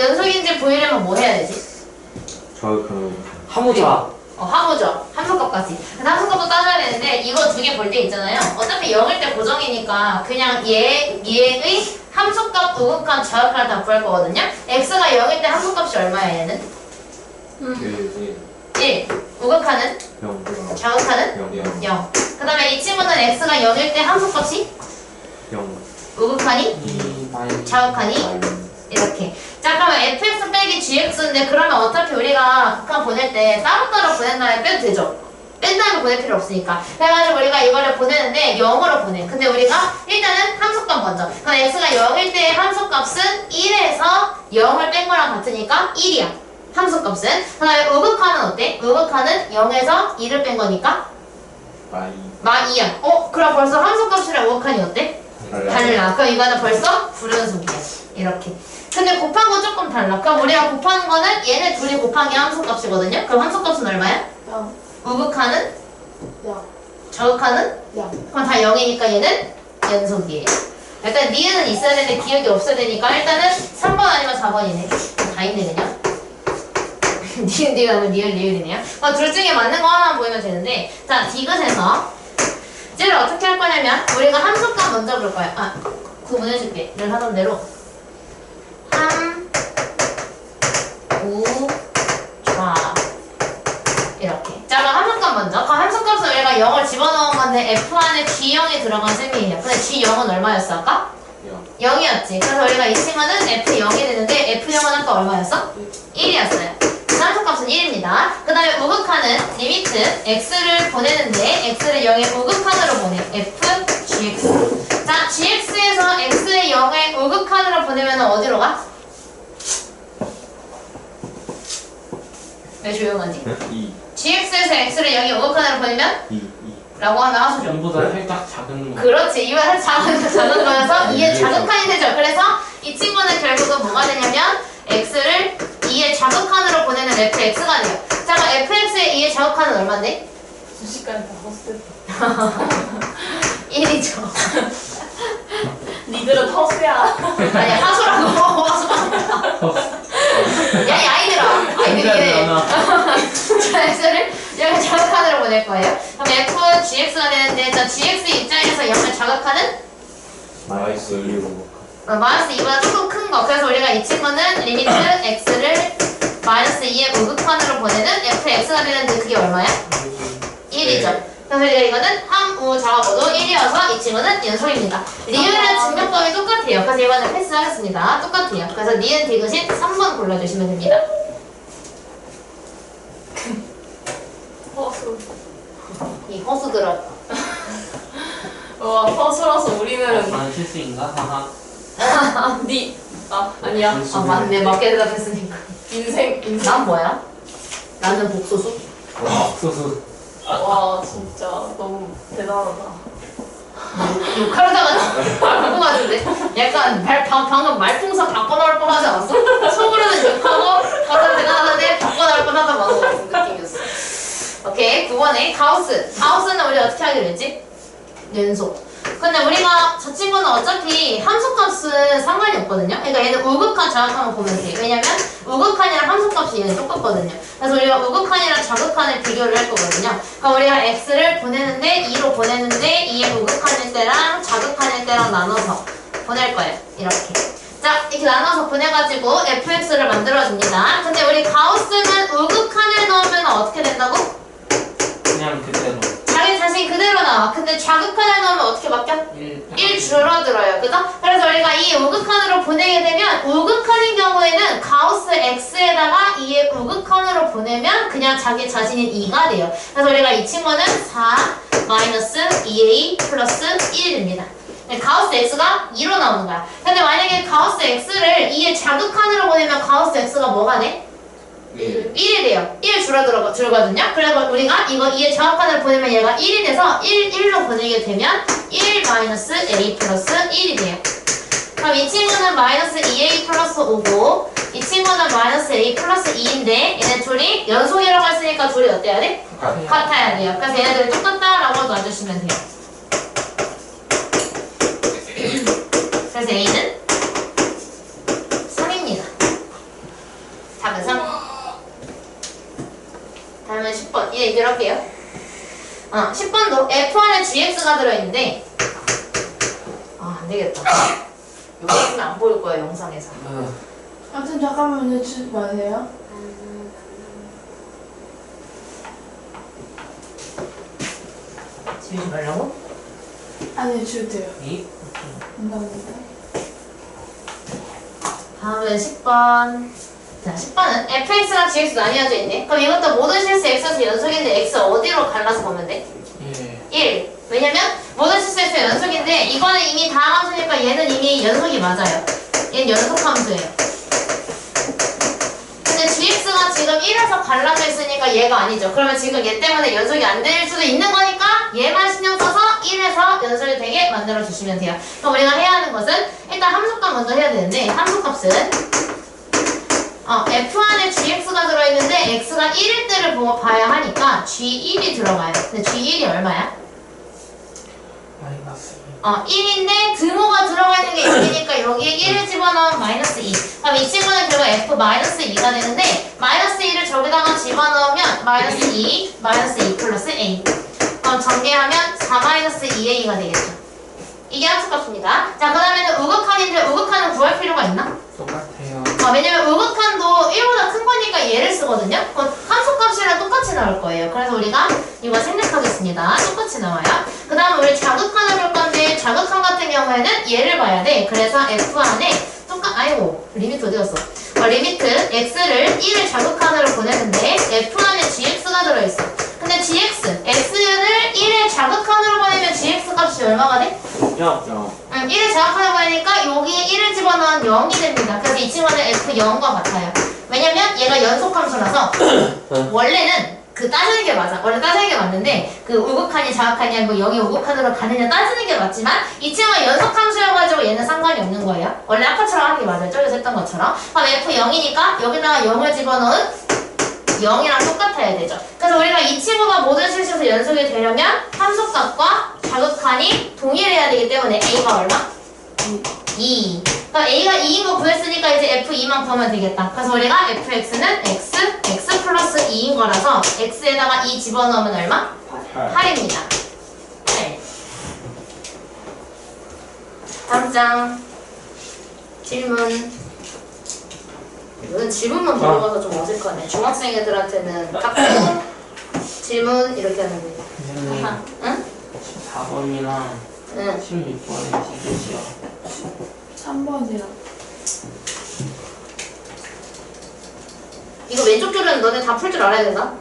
연속인지 보이려면 뭐 해야 되지? 저그 하모자. 어, 함수죠. 함수값까지. 근데 함수값도 따져야 되는데 이거 두 개 볼 때 있잖아요. 어차피 0일 때 고정이니까 그냥 얘, 얘의 함수값, 우극한, 좌극한을 다 구할 거거든요. x가 0일 때 함수값이 얼마야 얘는? 그 1. 우극한은? 영, 좌극한은? 영, 영, 0. 그 다음에 이 친구는 x가 0일 때 함수값이? 영, 우극한이? 이 마이. 좌극한이? 이렇게. 자, 그러면 fx 빼기 gx인데 그러면 어차피 우리가 극한 보낼 때 따로따로 보낸 다음에 빼도 되죠? 뺀 다음에 보낼 필요 없으니까. 그래가지고 우리가 이거를 보내는데 0으로 보내. 근데 우리가 일단은 함수값 먼저. 그럼 x가 0일 때 함수값은 1에서 0을 뺀 거랑 같으니까 1이야. 함수값은. 그 다음에 우극한은 어때? 우극한은 0에서 2를 뺀 거니까 마이 마 2야. 어? 그럼 벌써 함수값이랑 우극한이 어때? 달라. 그럼 이거는 벌써 불연속이야. 이렇게. 근데 곱한 건 조금 달라. 그럼 우리가 곱하는 거는 얘네 둘이 게 함수값이거든요. 그럼 함수값은 얼마야? 야, 우극하는? 야, 저극하는? 야. 그럼 다 0이니까 얘는 연속이에요. 일단 니은은 있어야 되는데 기억이 없어야 되니까 일단은 3번 아니면 4번이네. 다 있네 그냥. 니은 니은 하면 니은 리을이네요. 어, 둘 중에 맞는 거 하나만 보이면 되는데 자 디귿에서 쟤를 어떻게 할 거냐면 우리가 함수값 먼저 볼 거야. 아 구분해줄게. 늘 하던 대로 함, 우, 좌 이렇게. 자, 그럼 함수값 먼저. 그럼 함수값은 우리가 0을 집어넣은 건데 f 안에 g0이 들어간 셈이에요. 근데 g0은 얼마였어 아까? 영, 0이었지. 그래서 우리가 이 친구는 f0이 되는데 f0은 아까 얼마였어? 1이었어요. 함수값은 1입니다. 그 다음에 우극한은 리미트 x를 보내는데 x를 0의 우극한으로 보내. f, gx. 자, gx에서 x의 0의 우극한으로 보내면 어디로 가? 왜 조용하지? 이, gx에서 x를 0의 우극한으로 보내면 이, 이. 라고 하면 하수죠. 전보다 살짝 작은 거. 그렇지. 이거 살 작은 작은 거여서 2의 이해해서. 자극한이 되죠. 그래서 이 친구는 결국은 뭐가 되냐면 x를 2의 자극한으로 보내는 fx가 돼요. 자, 그럼 fx의 2의 자극한은 얼마인데? 순식간에 다 헛스. 1이죠. 니들은 허수야. 아니 하수라고 야, 이 아이들아. 아이들이긴 해. 자, x를 0의 자극한으로 보낼 거예요. 그럼 f는 gx가 되는데 자, gx 입장에서 0의 자극한은 마이너스 1, 어, 마이너스 2보다 조금 큰 거. 그래서 우리가 이 친구는 리미트 x를 마이너스 2의 우극한으로 보내는 fx가 되는데 그게 얼마야? 1이죠. 그래서 우리가 이거는 함, 우, 좌 모두 1이어서 이 친구는 연속입니다. 리을의 증명법이 똑같아요. 그래서 이거는 패스하겠습니다. 똑같아요. 그래서 니은 디귿인 3번 골라주시면 됩니다. 허수. 이 허수들아. 와, 허수라서 우리는 난 실수인가? 하하. 니. 아, 아니야. 아 맞네. 맞게 대답했으니까. 인생, 인생. 난 뭐야? 나는 복소수? 소수. 와, 진짜 너무 대단하다. 욕하려다가 바꾼 것 같은데? 약간 발, 방, 방금 말풍선 바꿔 나올 뻔 하지 않았어? 속으로는 욕하고 가서 대단하는데 바꿔 나올 뻔 하다 말고 같은 느낌이었어. 오케이, 9번에 가우스. 가우스는 우리 어떻게 하기로 했지? 연속. 근데 우리가 저 친구는 어차피 함수값은 상관이 없거든요. 그러니까 얘는 우극한 자극한만 보면 돼. 왜냐면 우극한이랑 함수값이 얘는 똑같거든요. 그래서 우리가 우극한이랑 자극한을 비교를 할 거거든요. 그럼 우리가 x를 보내는데 2로 보내는데 2의 우극한일 때랑 자극한일 때랑 나눠서 보낼 거예요. 이렇게. 자, 이렇게 나눠서 보내가지고 fx를 만들어줍니다. 근데 우리 가우스는 우극한을 넣으면 어떻게 된다고? 그냥 그대로. 자기 자신 그대로 나와. 근데 자극한을 넣으면 어떻게 바뀌어? 1. 1 줄어들어요. 그죠? 그래서 우리가 이 우극한으로 보내게 되면 우극한인 경우에는 가우스 x에다가 2의 우극한으로 보내면 그냥 자기 자신인 2가 돼요. 그래서 우리가 이 친구는 4 마이너스 2a 플러스 1입니다. 가우스 x가 2로 나오는 거야. 근데 만약에 가우스 x를 2의 자극한으로 보내면 가우스 x가 뭐가 돼? 1, 1이 돼요. 1 줄어들어, 줄거든요. 그래서 우리가 이거 2의 정확한을 보내면 얘가 1이 돼서 1, 1로 보내게 되면 1 마이너스 a 플러스 1이 돼요. 그럼 이 친구는 마이너스 2a 플러스 5고 이 친구는 마이너스 a 플러스 2인데 얘네 둘이 연속이라고 했으니까 둘이 어때야 돼? 같아야 돼요. 그래서 얘네들이 똑같다라고 놔주시면 돼요. 그래서 a는 3입니다. 4는 3. 다음은 10번. 이 얘기를 할게요. 어, 10번도 F 안에 GX가 들어있는데, 아, 안 되겠다. 여기 있으면 안 보일 거야, 영상에서. 어, 아무튼 잠깐만요 주지 마세요 지우지 말라고? 아니 주도 돼요 이 감사합니다 다음은 10번. 자, 10번은 fx랑 gx 나뉘어져 있네. 그럼 이것도 모든 실수 x에서 연속인데 x 어디로 갈라서 보면 돼? 예. 1. 왜냐면 모든 실수에서 연속인데 이거는 이미 다항 함수니까 얘는 이미 연속이 맞아요. 얘는 연속 함수예요. 근데 gx가 지금 1에서 갈라져 있으니까 얘가 아니죠. 그러면 지금 얘 때문에 연속이 안 될 수도 있는 거니까 얘만 신경 써서 1에서 연속이 되게 만들어 주시면 돼요. 그럼 우리가 해야 하는 것은 일단 함수값 먼저 해야 되는데 함수값은 어, f 안에 gx가 들어있는데 x가 1일 때를 보고 봐야 하니까 g1이 들어가요. 근데 g1이 얼마야? 마이너스 어, 1인데 드모가 들어가 있는 게 0이니까 여기에 1을 집어넣으면 마이너스 2. 그럼 이 친구는 결국 f 마이너스 2가 되는데 마이너스 2를 저기다가 집어넣으면 마이너스 2, 마이너스 2 플러스 a. 그럼 전개하면 4 마이너스 2a가 되겠죠. 이게 함수값입니다. 자, 그 다음에는 우극한인데 우극한은 구할 필요가 있나? 똑같아요. 아, 왜냐면 우극한도 1보다 큰 거니까 얘를 쓰거든요. 그럼 함수값이랑 똑같이 나올 거예요. 그래서 우리가 이거 생략하겠습니다. 똑같이 나와요. 그 다음 우리 자극한을 볼 건데 자극한 같은 경우에는 얘를 봐야 돼. 그래서 f 안에 똑같 아이고 리미트 어디 갔어? 어, 리미트 x를 1을 자극한으로 보내는데 f 안에 gx가 들어있어. 근데 gx, x를 1의 자극한으로 보내면 gx 값이 얼마가 돼? 응, 1을 제압하다 보니까 여기에 1을 집어넣으면 0이 됩니다. 그래서 이 친구는 F0과 같아요. 왜냐면 얘가 연속함수라서 원래는 그 따지는 게 맞아. 원래 따지는 게 맞는데 그 우극한이 자극한이 아니고 여기 우극한으로 가느냐 따지는 게 맞지만 이 친구가 연속함수여가지고 얘는 상관이 없는 거예요. 원래 아까처럼 하는 게 맞아요. 저기서 했던 것처럼. 그럼 F0이니까 여기다가 0을 집어넣은 0이랑 똑같아야 되죠. 그래서 우리가 이 친구가 모든 실수에서 연속이 되려면 함수값과 자극한이 동일해야 되기 때문에 A가 얼마? 2. 그러니까 A가 2인 거 구했으니까 이제 F2만 구하면 되겠다. 그래서 우리가 FX는 X, X 플러스 2인 거라서 X에다가 2 집어넣으면 얼마? 8입니다. 네. 다음 장. 질문. 이건 질문만 물어봐서 좀 어색하네. 중학생 애들한테는 깎고 질문 이렇게 하는데. 선생님 응? 14번이랑 응. 16번에 지그시요. 3번이요 이거 왼쪽 줄은 너네 다 풀 줄 알아야 된다.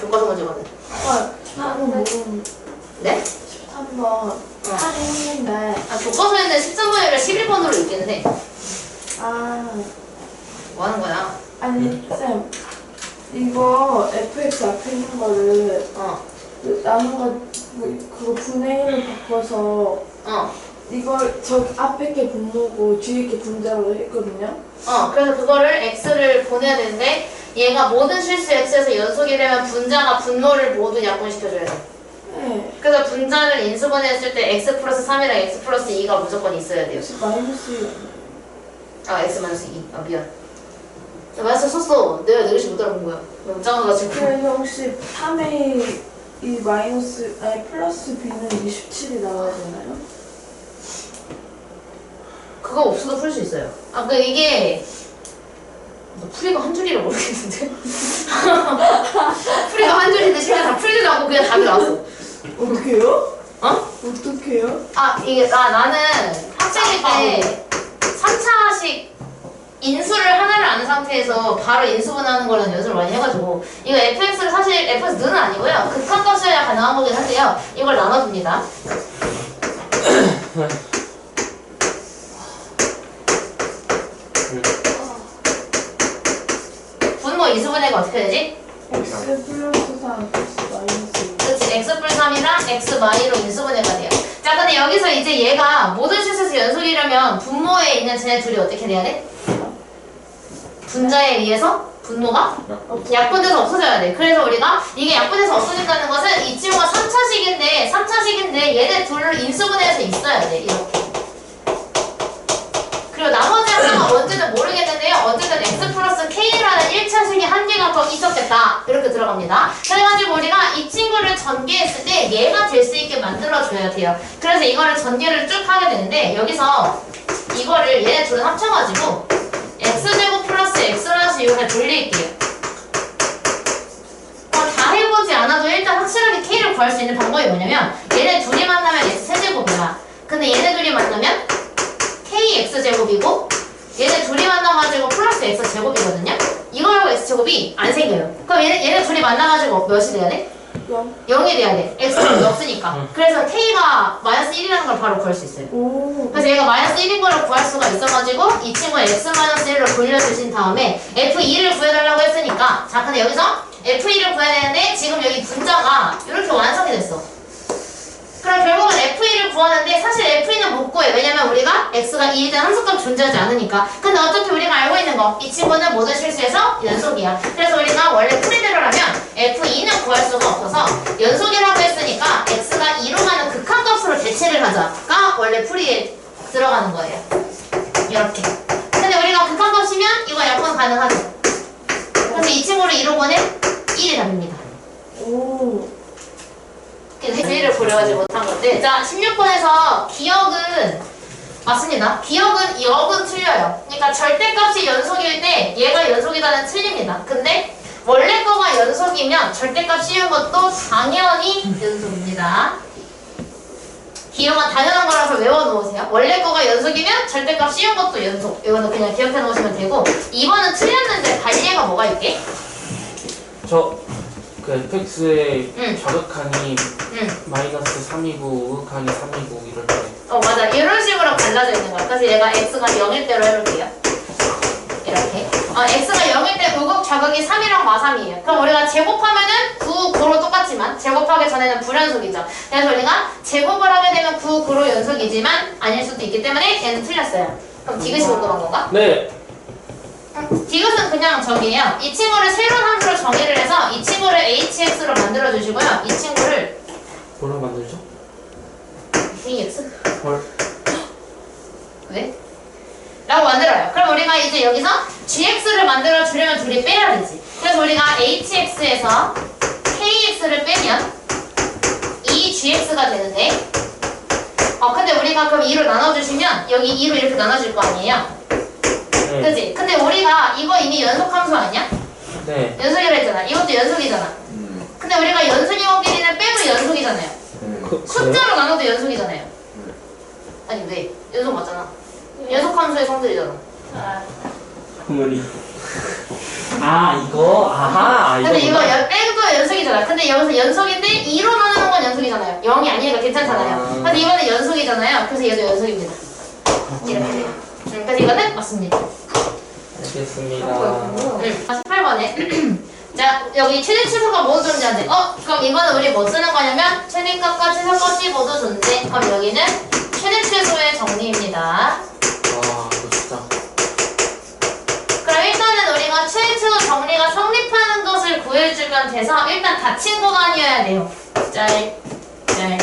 교과서 문제거든. 어 3번 모르는 네? 13번 할인 했는데 아, 교과서에는 13번이라 11번으로 있기는 해. 아 뭐 하는 거야? 아니 쌤 이거 fx 앞에 있는 거를 어, 그 나눈 거 그- 그거 분의 1로 바꿔서 어, 이걸 저 앞에 게 분모고 뒤에 게 분자로 했거든요 어. 그래서 그거를 x를 보내야 되는데 얘가 모든 실수 x에서 연속이 되면 분자가 분모를 모두 약분시켜줘야 돼. 네 그래서 분자를 인수분해했을 때 x 플러스 3이랑 x 플러스 2가 무조건 있어야 돼요. 혹시 마이너스 아, x 마이너스 2. 아, 미안. 나 마이너스 썼어. 내가 내리시 못 알아본 거야. 너무 작아가지고. 그래서 혹시 3의 이 마이너스 아니 플러스 b는 27이 나와야 되나요? 그거 없어도 풀 수 있어요. 아, 그 이게 너 풀이가 한 줄이라 모르겠는데. 풀이가 한 줄인데 실제 다 풀지도 않고 그냥 답이 나왔어. 어떻게요? 어? 어떻게요? 아, 이게 나 나는 학생일 때 3차식 인수를 하나를 아는 상태에서 바로 인수분하는 거는 연습을 많이 해가지고 이거 fx를 사실 fx 는은 아니고요 극한값이어야 가능한 거긴 한데요 이걸 나눠줍니다 분모 인수분해가 어떻게 되지? x 플러스 3 플러스 마이너스 2 그치 x 플 3이랑 x 마이로 인수분해가 돼요 자 근데 여기서 이제 얘가 모든 실수에서 연속이려면 분모에 있는 쟤네 둘이 어떻게 돼야 돼? 분자에 의해서 분모가 약분돼서 없어져야 돼 그래서 우리가 이게 약분돼서 없어진다는 것은 이 친구가 3차식인데 3차식인데 얘네 둘을 인수분해해서 있어야 돼 이렇게 그리고 나머지 하나가 뭔지는 모르겠는데요 어쨌든 x 플러스 k라는 겁니다. 그래가지고 우리가 이 친구를 전개했을 때 얘가 될 수 있게 만들어줘야 돼요. 그래서 이거를 전개를 쭉 하게 되는데 여기서 이거를 얘네 둘을 합쳐가지고 x제곱 플러스 x-6을 돌릴게요. 어, 다 해보지 않아도 일단 확실하게 k를 구할 수 있는 방법이 뭐냐면 얘네 둘이 만나면 x 세제곱이야. 근데 얘네 둘이 만나면 k x 제곱이고 얘네 둘이 만나가지고 플러스 x 제곱이거든요. 이거하고 x 제곱이 안 생겨요. 그럼 얘네, 얘네 둘이 만나가지고 몇이 돼야 돼? 0. 0이 돼야 돼. x는 없으니까. 그래서 k가 마이너스 1이라는 걸 바로 구할 수 있어요. 오. 그래서 얘가 마이너스 1인 걸 구할 수가 있어가지고 이 친구의 x 마이너스 1로 돌려주신 다음에 f2를 구해달라고 했으니까 자 근데 여기서 f2를 구해야 되는데 지금 여기 분자가 이렇게 완성이 됐어 그럼 결국은 f2를 구하는데 사실 f2는 못 구해 x가 2일 때 함수값 존재하지 않으니까. 근데 어차피 우리가 알고 있는 거 이 친구는 모든 실수에서 연속이야. 그래서 우리가 원래 풀이대로라면 f2는 구할 수가 없어서 연속이라고 했으니까 x가 2로 가는 극한값으로 대체를 하자가 원래 풀이에 들어가는 거예요. 이렇게. 근데 우리가 극한값이면 이거 약분 가능하죠. 그래서 이 친구를 2로 보내 1이 답입니다. 오. 대지를 보려하지 못한 건데. 자 16번에서 기억은 맞습니다. 기억은 역은 틀려요. 그러니까 절대값이 연속일 때 얘가 연속이다는 틀립니다. 근데 원래 거가 연속이면 절대값 씌운 것도 당연히 연속입니다. 기억은 당연한 거라서 외워놓으세요. 원래 거가 연속이면 절대값 씌운 것도 연속. 이거는 그냥 기억해 놓으시면 되고 2번은 틀렸는데 관리가 뭐가 있게? 저그 fx의 응. 좌극한이 응. 마이너스 3이고 우극한이 3이고 이럴 때 어 맞아. 이런 식으로 갈라져 있는 거야. 그래서 얘가 x가 0일 대로 해볼게요. 이렇게. 어 x가 0일 때 우극 좌극이 3이랑 마삼이에요. 그럼 우리가 제곱하면은 9, 9로 똑같지만 제곱하기 전에는 불연속이죠. 그래서 우리가 제곱을 하게 되면 9, 9로 연속이지만 아닐 수도 있기 때문에 얘는 틀렸어요. 그럼 디귿이 궁금한 건가? 네! 응, 디귿은 그냥 저기예요. 이 친구를 새로운 함수로 정의를 해서 이 친구를 hx로 만들어 주시고요. 이 친구를 뭐로 만들 죠? dx 헐 왜? 라고 만들어요. 그럼 우리가 이제 여기서 gx를 만들어 주려면 둘이 빼야 되지. 그래서 우리가 hx에서 kx를 빼면 2gx가 되는데 어 근데 우리가 그럼 2로 나눠주시면 여기 2로 이렇게 나눠질 거 아니에요? 네. 그지? 근데 우리가 이거 이미 연속함수 아니야? 네. 연속이라 했잖아. 이것도 연속이잖아. 음. 근데 우리가 연속이끼리는 빼도 연속이잖아요. 음. 그, 숫자로 나눠도 연속이잖아요. 아니 왜? 연속 맞잖아. 연속함수의 성질이잖아. 어머니 아 이거? 아하 근데 이거 이거구나. 연, 빼도 연속이잖아. 근데 여기서 연속인데 2로 나누는 건 연속이잖아요. 0이 아니니까 괜찮잖아요. 아. 근데 이거는 연속이잖아요. 그래서 얘도 연속입니다. 이렇게 돼요. 음, 그래서 이거는 맞습니다. 알겠습니다 음, 48번에 자 여기 최대 최소가 모두 존재한대. 어 그럼 이거는 우리 뭐 쓰는 거냐면 최대값과 최소값이 모두 존재. 그럼 여기는 최대 최소의 정리입니다. 와 이거 진짜 그럼 일단은 우리가 최대 최소 정리가 성립하는 것을 구해주면 돼서 일단 닫힌 구간이어야 돼요. 짤, 짤.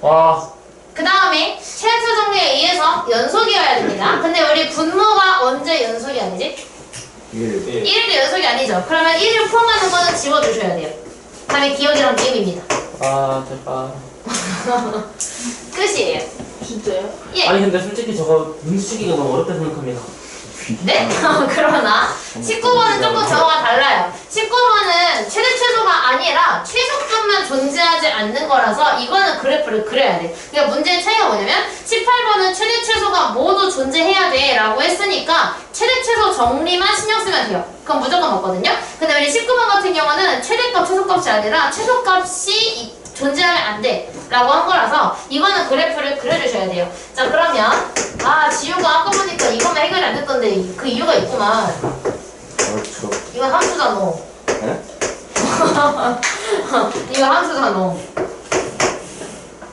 와그 다음에 최초 정리에 의해서 연속이어야 됩니다. 근데 우리 분모가 언제 연속이 아니지? 일. 1일도 연속이 아니죠. 그러면 1을 포함하는 거는 지워주셔야 돼요. 다음에 기억이랑 미음입니다. 아 대박 끝이에요. 진짜요? 예. 아니 근데 솔직히 저거 눈치기가 너무 어렵다 생각합니다 네? 그러나 19번은 조금 저거가 달라요. 19번은 최대 최소가 아니라 최소값만 존재하지 않는 거라서 이거는 그래프를 그려야 돼. 그러니까 문제의 차이가 뭐냐면 18번은 최대 최소가 모두 존재해야 돼 라고 했으니까 최대 최소 정리만 신경 쓰면 돼요. 그럼 무조건 맞거든요. 근데 우리 19번 같은 경우는 최대값 최소값이 아니라 최소값이 이- 존재하면 안 돼. 라고 한 거라서 이거는 그래프를 그려주셔야 돼요. 자, 그러면, 아, 지우가 아까 보니까 이거만 해결이 안 됐던데 그 이유가 있구만. 그렇죠. 이건 함수잖아. 네? 이거 함수잖아.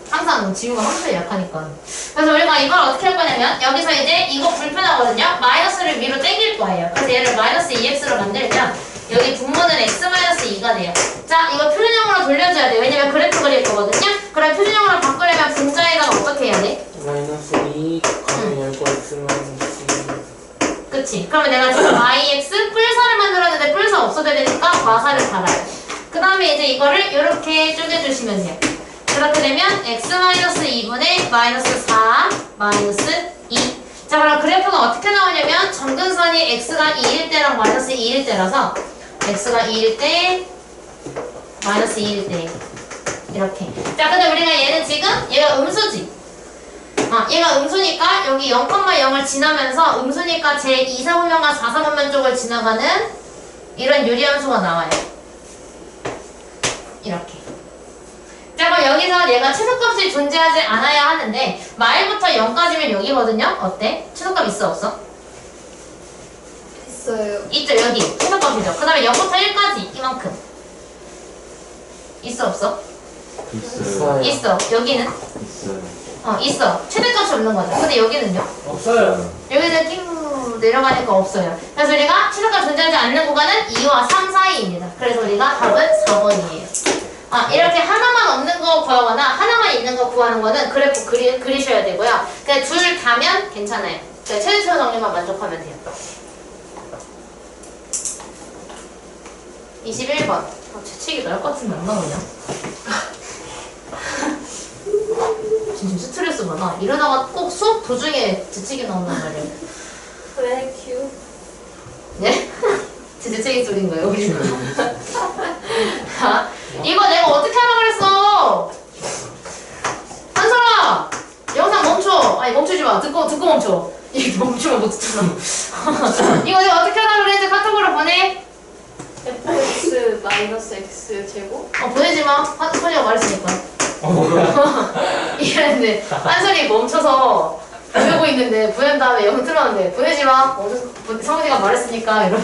항상 지우가 함수에 약하니까. 그래서 우리가 이걸 어떻게 할 거냐면 여기서 이제 이거 불편하거든요. 마이너스를 위로 땡길 거예요. 그래서 얘를 마이너스 2x로 만들면 여기 분모는 x-2가 돼요. 자, 이거 표준형으로 돌려줘야 돼요. 왜냐면 그래프 그릴 거거든요. 그럼 표준형으로 바꾸려면 분자에다가 어떻게 해야 돼? 마이너스 2 곱하기 열고 x 마이너스 그치? 그러면 내가 지금 IX 뿔사를 만들었는데 뿔사 없어져야 되니까 과사를 달아요. 그 다음에 이제 이거를 이렇게 쪼개주시면 돼요. 그렇게 되면 x-2분의 마이너스 4 마이너스 2. 자 그럼 그래프가 어떻게 나오냐면 정근선이 x가 2일 때랑 마이너스 2일 때라서 x가 2일 때 마이너스 2일 때 이렇게. 자 근데 우리가 얘는 지금 얘가 음수지. 아, 얘가 음수니까 여기 0,0을 지나면서 음수니까 제 2, 4분면과 4, 4분면 쪽을 지나가는 이런 유리함수가 나와요. 이렇게. 자, 그럼 여기서 얘가 최소값이 존재하지 않아야 하는데 말부터 0까지면 여기거든요. 어때? 최소값 있어 없어? 있어요. 있죠 여기 최소값이죠. 그 다음에 0부터 1까지 이만큼. 있어 없어? 있어요. 있어. 여기는? 있어요. 어 있어. 최대값이 없는 거죠. 근데 여기는요? 없어요. 여기는 띵 내려가니까 없어요. 그래서 우리가 최소값 존재하지 않는 구간은 2와 3 사이입니다. 그래서 우리가 답은 4번이에요. 아 이렇게 하나만 없는 거 구하거나 하나만 있는 거 구하는 거는 그래프 그리, 그리셔야 되고요. 그냥 둘 다면 괜찮아요. 그러니까 최대표 정리만 만족하면 돼요. 21번. 아, 재채기 나올 것 같은데 안 나오냐? 지금 스트레스 많아. 이러다가 꼭 수업 도중에 재채기 나온단 말이에요. 그래 큐. 네? 제 재채기 소리인가요? 자, 이거 내가 어떻게 하라 그랬어? 한솔아! 영상 멈춰! 아니 멈추지 마. 듣고, 듣고 멈춰. 이거 멈추면 못 듣잖아. 이거 내가 어떻게 하라 그랬지? 카톡으로 보내? 마이너스 x 제곱. 어, 보내지 마. 한솔이가 말했으니까. 이랬는데 한솔이 멈춰서 보내고 있는데 보낸 다음에 영 틀었는데 보내지 마. 어, 성훈이가 말했으니까 이러면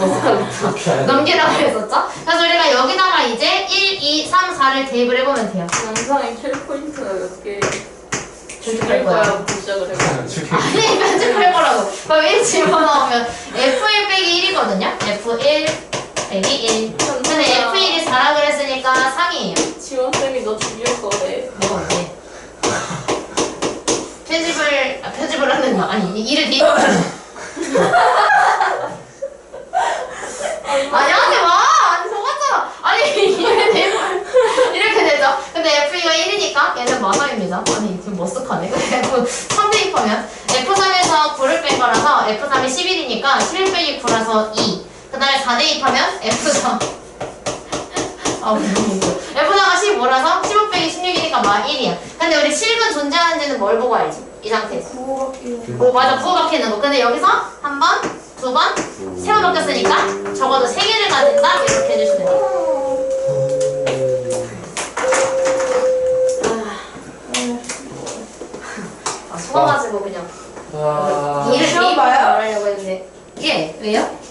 어떡하겠다. 넘기라고 했었죠? 그래서 우리가 여기다가 이제 1, 2, 3, 4를 대입을 해보면 돼요. 영상에 킬 포인트가 몇 개. 조직할 거야. 거야 시작을 해봐. 아니 편집할 거라고. 그럼 1 집어넣으면 F1 빼기 1이거든요. F1 빼기 1. 근데 F1이 4라 그랬으니까 3이에요. 지원 쌤이 너 죽일 거래. 뭐가 언제? 편집을 아, 편집을 하는 거 아니 일을 뒤. 아니 하지 마. 아니 속았잖아. 아니 일을 뒤. 이렇게 되죠. 근데 F2가 1이니까 얘는 마사입니다. 아니 지금 머쓱하네. F 3 대입하면 F3에서 9를 뺀 거라서 F3이 11이니까 11 빼기 9라서 2. 그 다음에 4 대입하면 F3. 아, 너무 웃겨. F사가 15라서 15 빼기 16이니까 마 1이야. 근데 우리 실근 존재하는지는 뭘 보고 알지? 이 상태에서. 오, 맞아. 부호 박혀 있는 거. 근데 여기서 한 번, 두 번, 세 번 바뀌었으니까 적어도 세 개를 가진다? 이렇게 해주시면 돼요. 아, 속아가지고 그냥. 와. 미리 봐요? 말하려고 했는데. 예, 왜요?